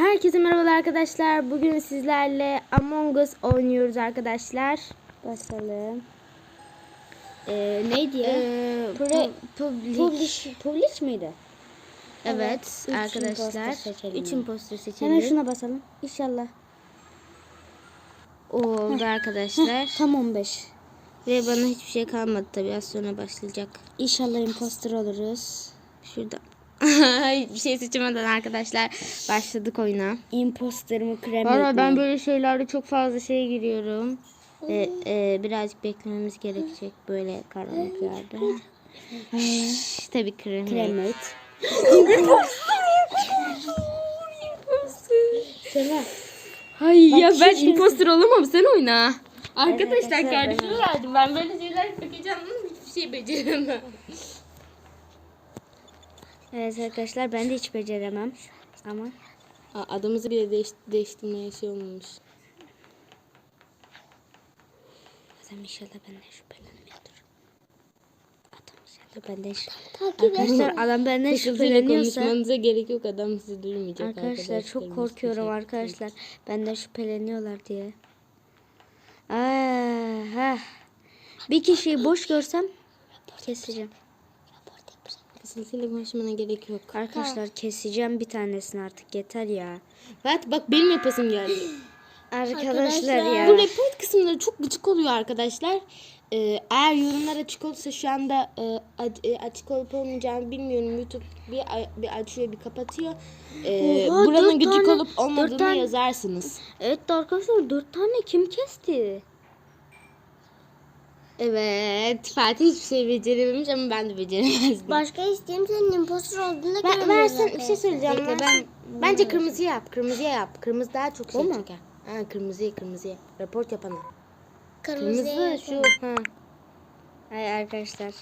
Herkese merhabalar arkadaşlar. Bugün sizlerle Among Us oynuyoruz arkadaşlar. Basalım. Ee, neydi ya? Ee, Pre- public. Publish, publish miydi? Evet, üç arkadaşlar. imposter seçelim 3 yani. imposter seçelim. Hemen şuna basalım. İnşallah. Oldu arkadaşlar. Tam 15. Ve bana hiçbir şey kalmadı tabii az sonra başlayacak. İnşallah imposter oluruz. Şurada. Hiçbir şey seçemeden arkadaşlar başladık oyuna. Imposter'ımı krem Valla ben böyle şeylerde çok fazla şey giriyorum. Ee, e, birazcık beklememiz gerekecek böyle karanlık yerde. Şşş, Tabii krem. Kremet. Sena. Hayır ya ben imposter olamam sen oyna. Arkadaşlar arkadaşlar, kardeşime verdim. Ben böyle şeyler bakacağım ama hiçbir şey beceremem. Evet arkadaşlar ben de hiç beceremem. Ama Aa, adımızı bile değiş değiştirmeye şey olmamış. Adam inşallah benden şüphelenmiyordur. Adam inşallah benden. Arkadaşlar adam benden Fısıltıyla şüpheleniyorsa. konuşmanıza gerek yok adam sizi duymayacak Arkadaşlar çok korkuyorum arkadaşlar. Benden şüpheleniyorlar diye. Aha. Bir kişiyi boş görsem keseceğim. Fısıltıyla konuşmana gerek yok. Arkadaşlar keseceğim bir tanesini artık yeter ya. Bak bak benim yapasım geldi. Arkadaşlar ya. Bu report kısımları çok gıcık oluyor arkadaşlar. Ee, eğer yorumlar açık olsa şu anda e, e, açık olup olmayacağını bilmiyorum. YouTube bir, bir açıyor bir kapatıyor. Ee, Oha, buranın gıcık tane- olup olmadığını tane- yazarsınız. Evet arkadaşlar dört tane kim kesti? Evet Fatih hiçbir şey becerememiş ama ben de beceremezdim. Başka isteğim senin impostor olduğunu Ben, versen bir şey söyleyeceğim. Bekle, ben, ben- bence kırmızı yap. Kırmızıya yap. Kırmızı daha çok şey mu? çeker. Ha, kırmızıya kırmızıya. Report yapana. Kırmızı. Kırmızı şu. Ha. Hayır arkadaşlar.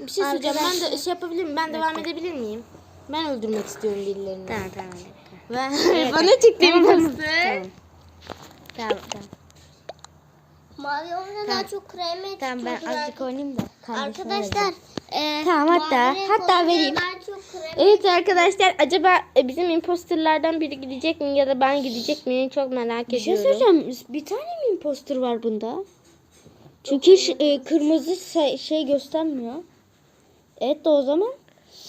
Bir şey söyleyeceğim. Ben de şey yapabilir miyim? Ben devam edebilir miyim? Ben öldürmek istiyorum birilerini. Tamam tamam. bir dakika. Ben, bana çıktı imposter. Tamam tamam. Mavi olunca daha çok kremi Tamam ben azıcık oynayayım da. Arkadaşlar. E, Tamam, hatta- hatta vereyim. Evet arkadaşlar acaba e, bizim imposterlardan biri gidecek mi ya da ben gidecek miyim çok merak Bir şey ediyorum. söyleyeceğim. Bir tane mi imposter var bunda? Çünkü e, kırmızı şey göstermiyor. Evet de o zaman.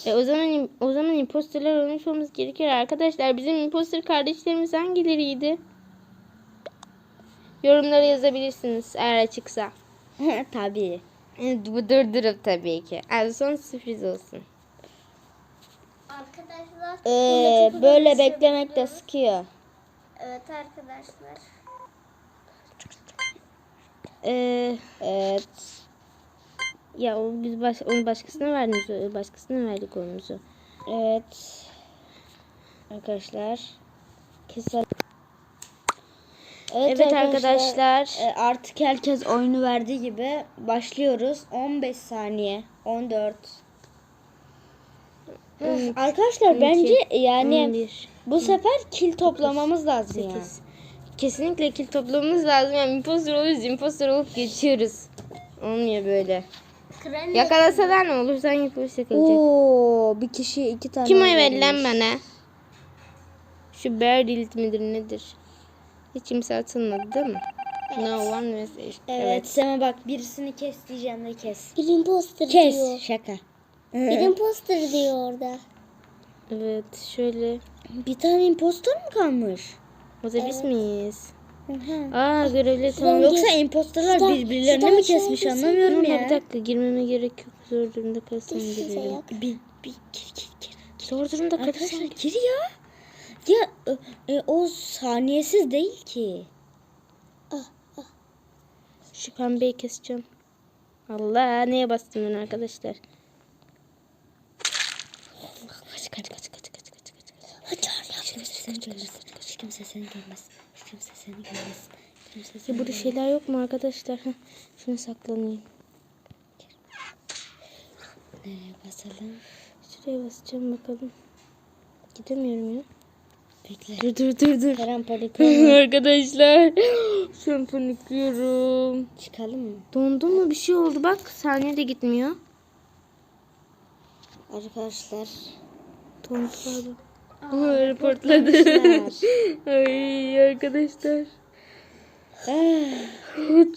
E, o zaman o zaman imposterlar olmuş olması gerekir arkadaşlar. Bizim imposter kardeşlerimiz hangileriydi? Yorumlara yazabilirsiniz eğer açıksa. Tabii. Bu durdurup tabii ki. En son sürpriz olsun. Arkadaşlar. Ee, böyle şey beklemek de sıkıyor. Evet arkadaşlar. Ee, Evet. ya o biz baş, onu başkasına verdik, başkasına verdik oyumuzu. Evet. Arkadaşlar. Kesin. Evet, arkadaşlar. e, artık herkes oyunu verdiği gibi başlıyoruz. 15 saniye. 14. Öf, Arkadaşlar bence yani 11, bu sefer kil toplamamız lazım ya. 8. Kesinlikle kil toplamamız lazım. Yani imposter oluruz, imposter olup geçiyoruz. Olmuyor böyle. Kremi. Yakalasalar ne olur? Sanki polis yakalayacak. Oo, bir kişi iki tane. Kim lan vermiş. bana? Şu Bear Dilt midir nedir? Hiç kimse atılmadı değil mi? No one was Evet, Evet. Sema bak birisini kes diyeceğim de kes. Bir imposter Kes. diyor. Şaka. Bir imposter diyor orada. Evet şöyle. Bir tane impostor mu kalmış? O da biz miyiz? Hı. Aa görevli tamam. Yoksa impostorlar Şuradan- birbirlerini şuradan mi şey kesmiş anlamıyorum ya. bir dakika girmeme gerek yok. Zor durumda size girerim. Bir, bir, gir, gir, gir. Zor durumda Arkadaşlar kalırsam gir ya. Ya e, e, o saniyesiz değil ki. Şu pembeyi keseceğim. Allah neye bastım ben arkadaşlar? Kaç kaç kaç kaç kaç kaç kaç. Hadi Hiç kimse seni görmez. Hiç kimse seni görmez. Hiç kimse seni görmez. Kimse seni burada şeyler yok mu arkadaşlar? Şunu saklanayım. Nereye basalım? Şuraya basacağım bakalım. Gidemiyorum ya. Bekle. Dur dur dur dur. Arkadaşlar. Şu an panikliyorum. Çıkalım mı? Dondu mu bir şey oldu bak. Saniye de gitmiyor. Arkadaşlar Tonkladı. Aa, reportladı. Ay arkadaşlar.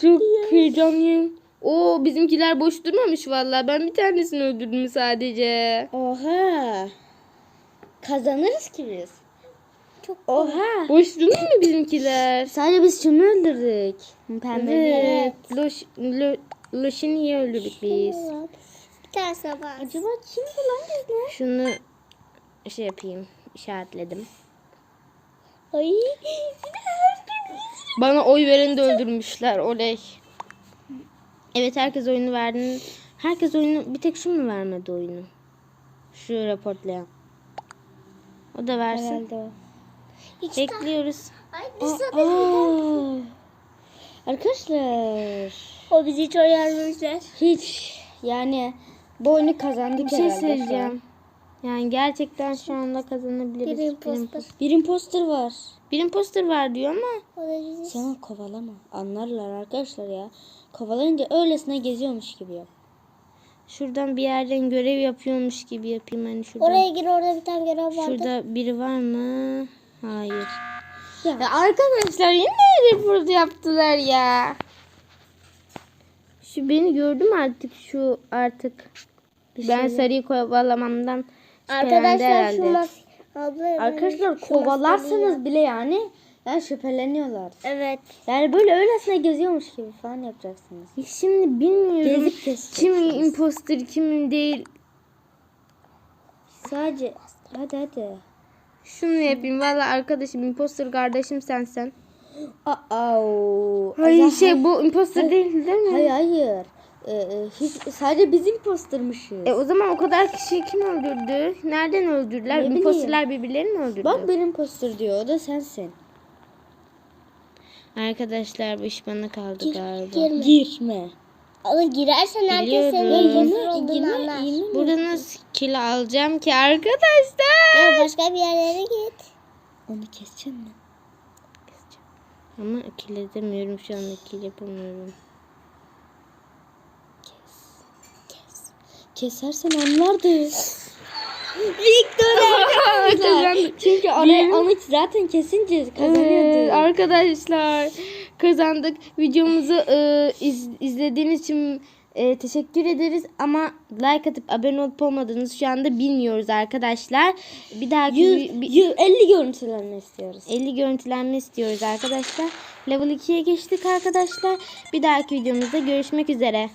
Çok heyecanlıyım. Oo bizimkiler boş durmamış vallahi. Ben bir tanesini öldürdüm sadece. Oha. Kazanırız ki biz. Çok Oha. Boş durmuyor mu bizimkiler? Sadece biz şunu öldürdük. Pembe. Evet. Loş, lo, Loş'u niye öldürdük biz? Bir tane sabah. Acaba kim bu lan bizler? Şunu şey yapayım. işaretledim. Ay. Bana oy vereni de öldürmüşler. Oley. Evet herkes oyunu verdi. Herkes oyunu bir tek şu mu vermedi oyunu? Şu raportlayan. O da versin. Herhalde o. Tane. Bekliyoruz. Ay biz de Aa. Arkadaşlar O bizi hiç oyarmışlar. hiç yani bu oyunu kazandık Bir şey söyleyeceğim. Yani gerçekten şu anda kazanabiliriz. Bir imposter. Bir imposter var. Bir imposter var diyor ama O da bizi. Sen onu kovalama. Anlarlar arkadaşlar ya. Kovalayınca öylesine geziyormuş gibi yap. şuradan bir yerden görev yapıyormuş gibi yapayım hani şuradan. Oraya gir orada bir tane görev vardı. Şurada biri var mı? Hayır. Ya. Ya arkadaşlar yine report yaptılar ya. Şu beni gördüm artık şu artık. ben sarıyı kovalamamdan Arkadaşlar şu mas abla Arkadaşlar kovalarsanız bile yani yani şüpheleniyorlar. Evet. Yani böyle öylesine geziyormuş gibi falan yapacaksınız. Şimdi bilmiyorum Gezip kimin imposter kimin değil. Sadece hadi hadi. Şunu yapayım. Valla arkadaşım imposter kardeşim sensen. Aa. Hayır şey bu imposter değil değil mi? Hayır hayır. Ee, e, hiç, sadece biz impostermışız. E o zaman o kadar kişiyi kim öldürdü? Nereden öldürdüler? Ne bileyim. Imposterler birbirlerini mi öldürdü? Bak bir imposter diyor. O da sensin. Arkadaşlar bu iş bana kaldı galiba. Girme. Girme. Ama girersen herkes senin Biliyorum. imposter olduğunu anlar. Burada nasıl kill alacağım ki arkadaşlar? Ya başka bir yerlere git. Onu keseceğim mi? Ama kill edemiyorum şu anda kill yapamıyorum. Kesersen anlardı. Victor Kazandık. Çünkü araya anık zaten kesince Evet, kazanıyordu. arkadaşlar kazandık. Videomuzu e, iz- izlediğiniz için e, teşekkür ederiz ama like atıp abone olup olmadığınız şu anda bilmiyoruz arkadaşlar. Bir dahaki Yüz- bir- yüz- 50 görüntülerini istiyoruz. 50 görüntülenme istiyoruz arkadaşlar. Level 2'ye geçtik arkadaşlar. Bir dahaki videomuzda görüşmek üzere.